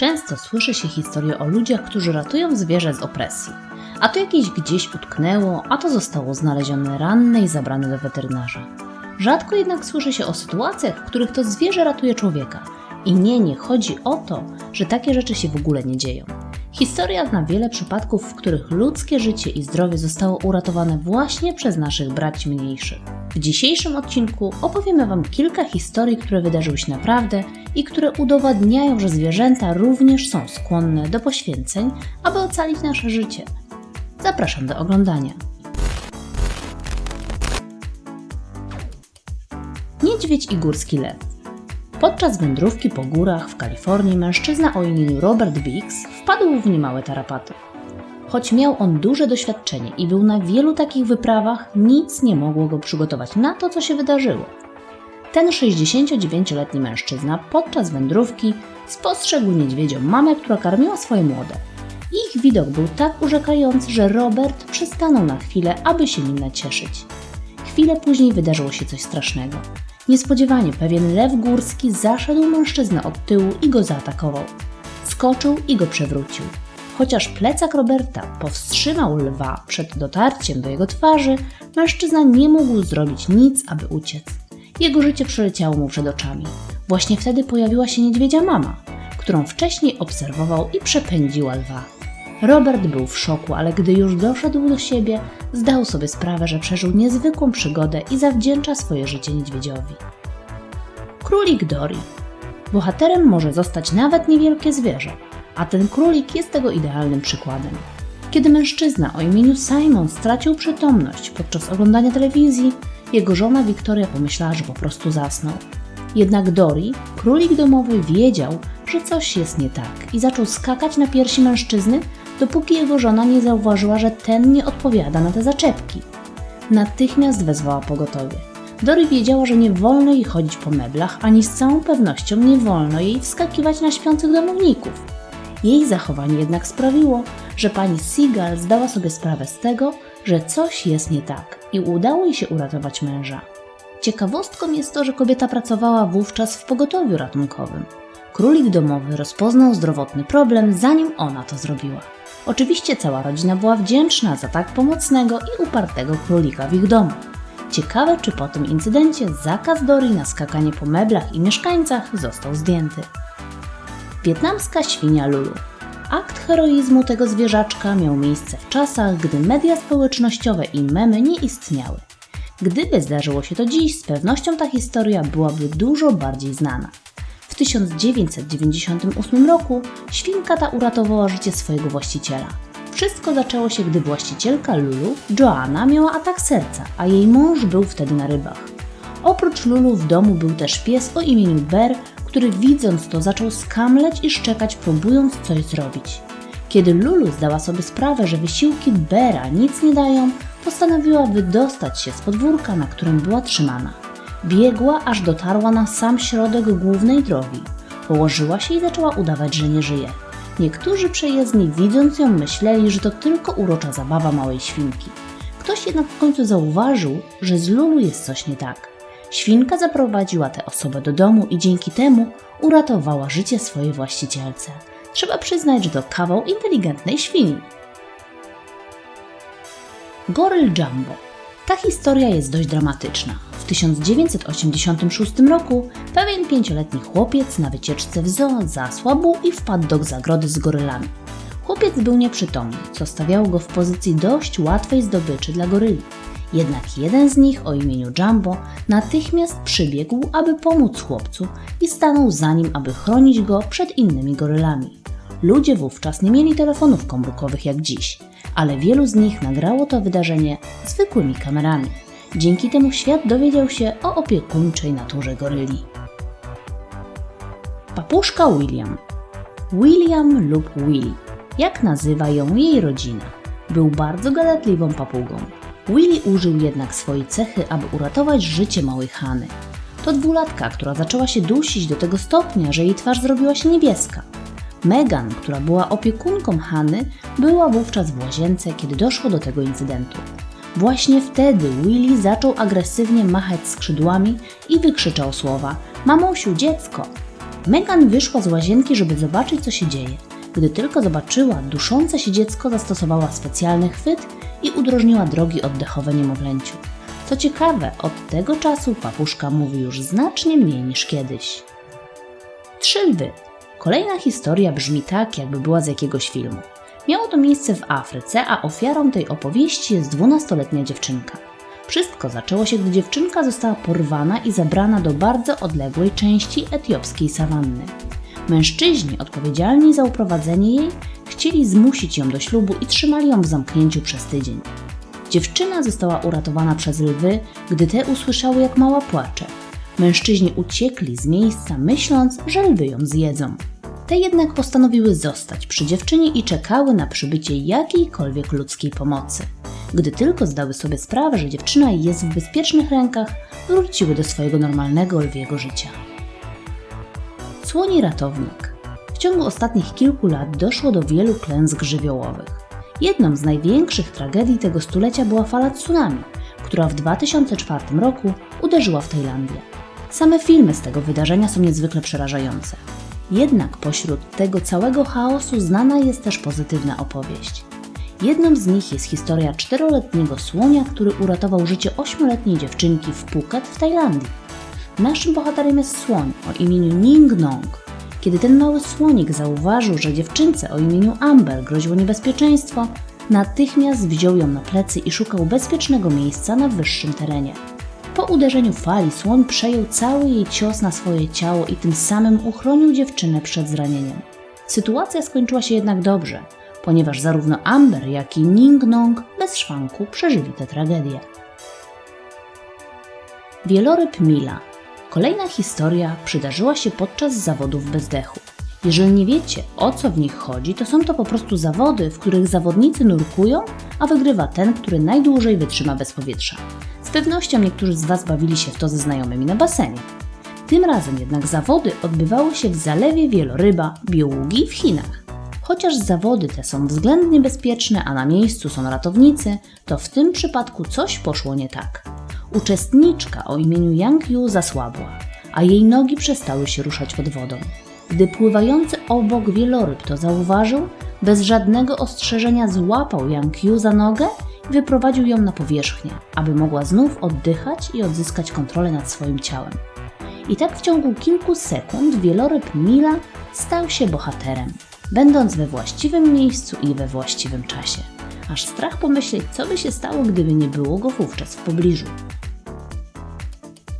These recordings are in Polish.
Często słyszy się historie o ludziach, którzy ratują zwierzę z opresji. A to jakieś gdzieś utknęło, a to zostało znalezione ranne i zabrane do weterynarza. Rzadko jednak słyszy się o sytuacjach, w których to zwierzę ratuje człowieka. I nie, nie chodzi o to, że takie rzeczy się w ogóle nie dzieją. Historia zna wiele przypadków, w których ludzkie życie i zdrowie zostało uratowane właśnie przez naszych braci mniejszych. W dzisiejszym odcinku opowiemy Wam kilka historii, które wydarzyły się naprawdę i które udowadniają, że zwierzęta również są skłonne do poświęceń, aby ocalić nasze życie. Zapraszam do oglądania. Niedźwiedź i górski lew. Podczas wędrówki po górach w Kalifornii mężczyzna o imieniu Robert Biggs wpadł w niemałe tarapaty. Choć miał on duże doświadczenie i był na wielu takich wyprawach, nic nie mogło go przygotować na to, co się wydarzyło. Ten 69-letni mężczyzna podczas wędrówki spostrzegł niedźwiedzią mamę, która karmiła swoje młode. Ich widok był tak urzekający, że Robert przystanął na chwilę, aby się nim nacieszyć. Chwilę później wydarzyło się coś strasznego. Niespodziewanie pewien lew górski zaszedł mężczyznę od tyłu i go zaatakował. Skoczył i go przewrócił. Chociaż plecak Roberta powstrzymał lwa przed dotarciem do jego twarzy, mężczyzna nie mógł zrobić nic, aby uciec. Jego życie przeleciało mu przed oczami. Właśnie wtedy pojawiła się niedźwiedzia mama, którą wcześniej obserwował i przepędziła lwa. Robert był w szoku, ale gdy już doszedł do siebie, zdał sobie sprawę, że przeżył niezwykłą przygodę i zawdzięcza swoje życie niedźwiedziowi. Królik Dory. Bohaterem może zostać nawet niewielkie zwierzę, a ten królik jest tego idealnym przykładem. Kiedy mężczyzna o imieniu Simon stracił przytomność podczas oglądania telewizji, jego żona Wiktoria pomyślała, że po prostu zasnął. Jednak Dory, królik domowy, wiedział, że coś jest nie tak i zaczął skakać na piersi mężczyzny, dopóki jego żona nie zauważyła, że ten nie odpowiada na te zaczepki. Natychmiast wezwała pogotowie. Dory wiedziała, że nie wolno jej chodzić po meblach, ani z całą pewnością nie wolno jej wskakiwać na śpiących domowników. Jej zachowanie jednak sprawiło, że pani Seagal zdała sobie sprawę z tego, że coś jest nie tak i udało jej się uratować męża. Ciekawostką jest to, że kobieta pracowała wówczas w pogotowiu ratunkowym. Królik domowy rozpoznał zdrowotny problem, zanim ona to zrobiła. Oczywiście cała rodzina była wdzięczna za tak pomocnego i upartego królika w ich domu. Ciekawe, czy po tym incydencie zakaz Dory na skakanie po meblach i mieszkańcach został zdjęty. Wietnamska świnia Lulu. Akt heroizmu tego zwierzaczka miał miejsce w czasach, gdy media społecznościowe i memy nie istniały. Gdyby zdarzyło się to dziś, z pewnością ta historia byłaby dużo bardziej znana. W 1998 roku świnka ta uratowała życie swojego właściciela. Wszystko zaczęło się, gdy właścicielka Lulu, Joanna, miała atak serca, a jej mąż był wtedy na rybach. Oprócz Lulu w domu był też pies o imieniu Bear, który widząc to zaczął skamleć i szczekać, próbując coś zrobić. Kiedy Lulu zdała sobie sprawę, że wysiłki Bera nic nie dają, postanowiła wydostać się z podwórka, na którym była trzymana. Biegła, aż dotarła na sam środek głównej drogi. Położyła się i zaczęła udawać, że nie żyje. Niektórzy przejezdni, widząc ją, myśleli, że to tylko urocza zabawa małej świnki. Ktoś jednak w końcu zauważył, że z Lulu jest coś nie tak. Świnka zaprowadziła tę osobę do domu i dzięki temu uratowała życie swojej właścicielce. Trzeba przyznać, że to kawał inteligentnej świni. Goryl Jumbo. Ta historia jest dość dramatyczna. W 1986 roku pewien pięcioletni chłopiec na wycieczce w zoo zasłabł i wpadł do zagrody z gorylami. Chłopiec był nieprzytomny, co stawiało go w pozycji dość łatwej zdobyczy dla goryli. Jednak jeden z nich o imieniu Jumbo natychmiast przybiegł, aby pomóc chłopcu i stanął za nim, aby chronić go przed innymi gorylami. Ludzie wówczas nie mieli telefonów komórkowych jak dziś, ale wielu z nich nagrało to wydarzenie zwykłymi kamerami. Dzięki temu świat dowiedział się o opiekuńczej naturze goryli. Papuszka William William lub Willy, jak nazywa ją jej rodzina, był bardzo gadatliwą papugą. Willy użył jednak swojej cechy, aby uratować życie małej Hany. To dwulatka, która zaczęła się dusić do tego stopnia, że jej twarz zrobiła się niebieska. Megan, która była opiekunką Hany, była wówczas w łazience, kiedy doszło do tego incydentu. Właśnie wtedy Willy zaczął agresywnie machać skrzydłami i wykrzyczał słowa: Mamusiu, dziecko! Megan wyszła z łazienki, żeby zobaczyć, co się dzieje. Gdy tylko zobaczyła duszące się dziecko, zastosowała specjalny chwyt i udrożniła drogi oddechowe niemowlęciu. Co ciekawe, od tego czasu papuszka mówi już znacznie mniej niż kiedyś. Trzy lwy. Kolejna historia brzmi tak, jakby była z jakiegoś filmu. Miało to miejsce w Afryce, a ofiarą tej opowieści jest 12-letnia dziewczynka. Wszystko zaczęło się, gdy dziewczynka została porwana i zabrana do bardzo odległej części etiopskiej sawanny. Mężczyźni odpowiedzialni za uprowadzenie jej chcieli zmusić ją do ślubu i trzymali ją w zamknięciu przez tydzień. Dziewczyna została uratowana przez lwy, gdy te usłyszały, jak mała płacze. Mężczyźni uciekli z miejsca, myśląc, że lwy ją zjedzą. Te jednak postanowiły zostać przy dziewczynie i czekały na przybycie jakiejkolwiek ludzkiej pomocy. Gdy tylko zdały sobie sprawę, że dziewczyna jest w bezpiecznych rękach, wróciły do swojego normalnego lwiego życia. Słoni ratownik. W ciągu ostatnich kilku lat doszło do wielu klęsk żywiołowych. Jedną z największych tragedii tego stulecia była fala tsunami, która w 2004 roku uderzyła w Tajlandię. Same filmy z tego wydarzenia są niezwykle przerażające. Jednak pośród tego całego chaosu znana jest też pozytywna opowieść. Jedną z nich jest historia czteroletniego słonia, który uratował życie ośmioletniej dziewczynki w Phuket w Tajlandii. Naszym bohaterem jest słoń o imieniu Ning Nong. Kiedy ten mały słonik zauważył, że dziewczynce o imieniu Amber groziło niebezpieczeństwo, natychmiast wziął ją na plecy i szukał bezpiecznego miejsca na wyższym terenie. Po uderzeniu fali słoń przejął cały jej cios na swoje ciało i tym samym uchronił dziewczynę przed zranieniem. Sytuacja skończyła się jednak dobrze, ponieważ zarówno Amber, jak i Ning Nong bez szwanku przeżyli tę tragedię. Wieloryb Mila. Kolejna historia przydarzyła się podczas zawodów bezdechu. Jeżeli nie wiecie, o co w nich chodzi, to są to po prostu zawody, w których zawodnicy nurkują, a wygrywa ten, który najdłużej wytrzyma bez powietrza. Z pewnością niektórzy z Was bawili się w to ze znajomymi na basenie. Tym razem jednak zawody odbywały się w zalewie Wieloryba Białugi w Chinach. Chociaż zawody te są względnie bezpieczne, a na miejscu są ratownicy, to w tym przypadku coś poszło nie tak. Uczestniczka o imieniu Yang Yu zasłabła, a jej nogi przestały się ruszać pod wodą. Gdy pływający obok wieloryb to zauważył, bez żadnego ostrzeżenia złapał Yang Yu za nogę wyprowadził ją na powierzchnię, aby mogła znów oddychać i odzyskać kontrolę nad swoim ciałem. I tak w ciągu kilku sekund wieloryb Mila stał się bohaterem, będąc we właściwym miejscu i we właściwym czasie. Aż strach pomyśleć, co by się stało, gdyby nie było go wówczas w pobliżu.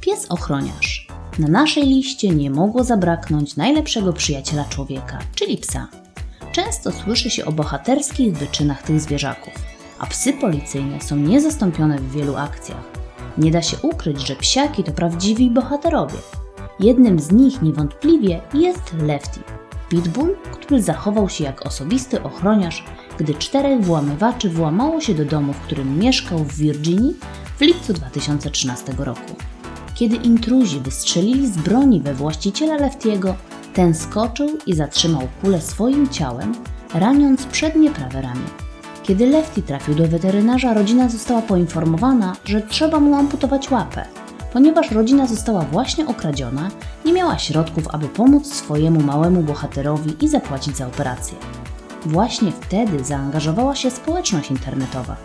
Pies ochroniarz. Na naszej liście nie mogło zabraknąć najlepszego przyjaciela człowieka, czyli psa. Często słyszy się o bohaterskich wyczynach tych zwierzaków, a psy policyjne są niezastąpione w wielu akcjach. Nie da się ukryć, że psiaki to prawdziwi bohaterowie. Jednym z nich niewątpliwie jest Lefty, pitbull, który zachował się jak osobisty ochroniarz, gdy czterech włamywaczy włamało się do domu, w którym mieszkał w Virginii w lipcu 2013 roku. Kiedy intruzi wystrzelili z broni we właściciela Leftiego, ten skoczył i zatrzymał kulę swoim ciałem, raniąc przednie prawe ramię. Kiedy Lefty trafił do weterynarza, rodzina została poinformowana, że trzeba mu amputować łapę. Ponieważ rodzina została właśnie okradziona, nie miała środków, aby pomóc swojemu małemu bohaterowi i zapłacić za operację. Właśnie wtedy zaangażowała się społeczność internetowa,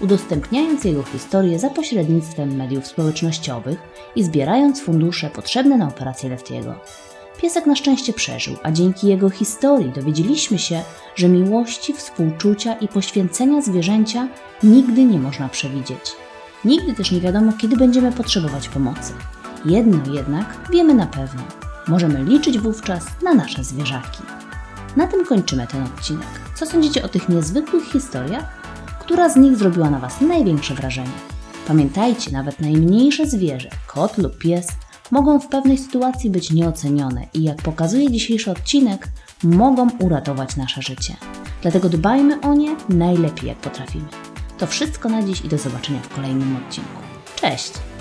udostępniając jego historię za pośrednictwem mediów społecznościowych i zbierając fundusze potrzebne na operację Leftiego. Piesek na szczęście przeżył, a dzięki jego historii dowiedzieliśmy się, że miłości, współczucia i poświęcenia zwierzęcia nigdy nie można przewidzieć. Nigdy też nie wiadomo, kiedy będziemy potrzebować pomocy. Jedno jednak wiemy na pewno: możemy liczyć wówczas na nasze zwierzaki. Na tym kończymy ten odcinek. Co sądzicie o tych niezwykłych historiach? Która z nich zrobiła na Was największe wrażenie? Pamiętajcie, nawet najmniejsze zwierzę, kot lub pies, mogą w pewnej sytuacji być nieocenione i jak pokazuje dzisiejszy odcinek, mogą uratować nasze życie. Dlatego dbajmy o nie najlepiej jak potrafimy. To wszystko na dziś i do zobaczenia w kolejnym odcinku. Cześć!